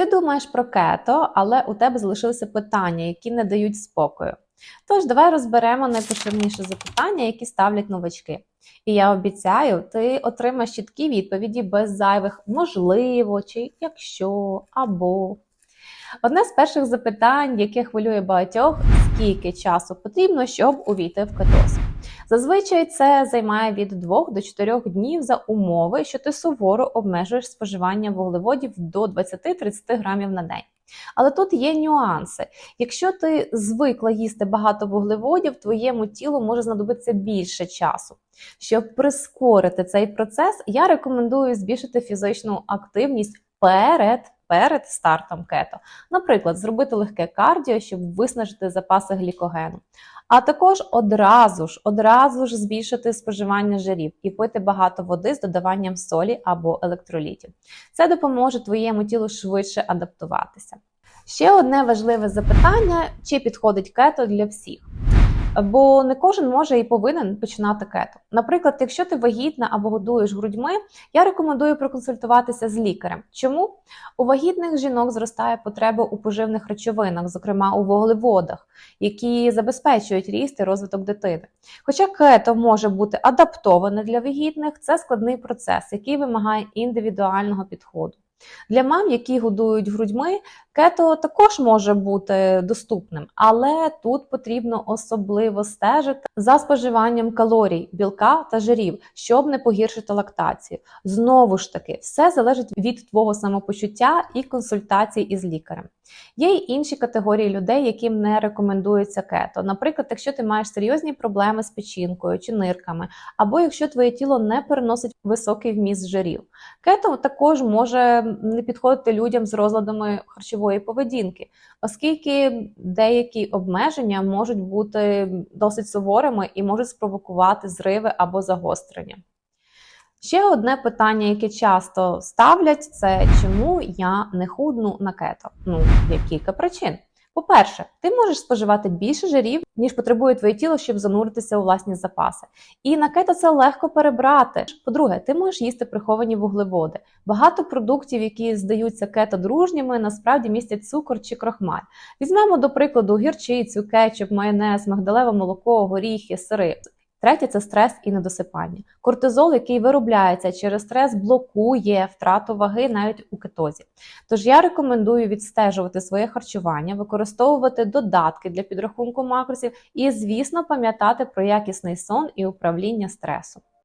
Ти думаєш про кето, але у тебе залишилися питання, які не дають спокою. Тож, давай розберемо найпоширеніші запитання, які ставлять новачки. І я обіцяю, ти отримаєш чіткі відповіді без зайвих можливо, чи якщо, або. Одне з перших запитань, яке хвилює багатьох, скільки часу потрібно, щоб увійти в кетоз. Зазвичай це займає від 2 до 4 днів за умови, що ти суворо обмежуєш споживання вуглеводів до 20-30 грамів на день. Але тут є нюанси. Якщо ти звикла їсти багато вуглеводів, твоєму тілу може знадобитися більше часу. Щоб прискорити цей процес, я рекомендую збільшити фізичну активність перед. Перед стартом кето, наприклад, зробити легке кардіо, щоб виснажити запаси глікогену, а також одразу ж одразу ж збільшити споживання жирів і пити багато води з додаванням солі або електролітів. Це допоможе твоєму тілу швидше адаптуватися. Ще одне важливе запитання: чи підходить кето для всіх? Бо не кожен може і повинен починати кето. Наприклад, якщо ти вагітна або годуєш грудьми, я рекомендую проконсультуватися з лікарем. Чому у вагітних жінок зростає потреба у поживних речовинах, зокрема у вуглеводах, які забезпечують ріст і розвиток дитини. Хоча кето може бути адаптоване для вагітних, це складний процес, який вимагає індивідуального підходу. Для мам, які годують грудьми, кето також може бути доступним, але тут потрібно особливо стежити за споживанням калорій, білка та жирів, щоб не погіршити лактацію. Знову ж таки, все залежить від твого самопочуття і консультацій із лікарем. Є й інші категорії людей, яким не рекомендується кето. Наприклад, якщо ти маєш серйозні проблеми з печінкою чи нирками, або якщо твоє тіло не переносить високий вміст жирів. Кето також може не підходити людям з розладами харчової поведінки, оскільки деякі обмеження можуть бути досить суворими і можуть спровокувати зриви або загострення. Ще одне питання, яке часто ставлять, це чому я не худну на кето? Ну, є кілька причин. По-перше, ти можеш споживати більше жирів, ніж потребує твоє тіло, щоб зануритися у власні запаси. І на кето це легко перебрати. По-друге, ти можеш їсти приховані вуглеводи. Багато продуктів, які здаються кето дружніми, насправді містять цукор чи крохмаль. Візьмемо, до прикладу, гірчицю, кетчуп, майонез, мигдалеве молоко, горіхи, сири. Третє це стрес і недосипання. Кортизол, який виробляється через стрес, блокує втрату ваги навіть у кетозі. Тож я рекомендую відстежувати своє харчування, використовувати додатки для підрахунку макросів і, звісно, пам'ятати про якісний сон і управління стресом.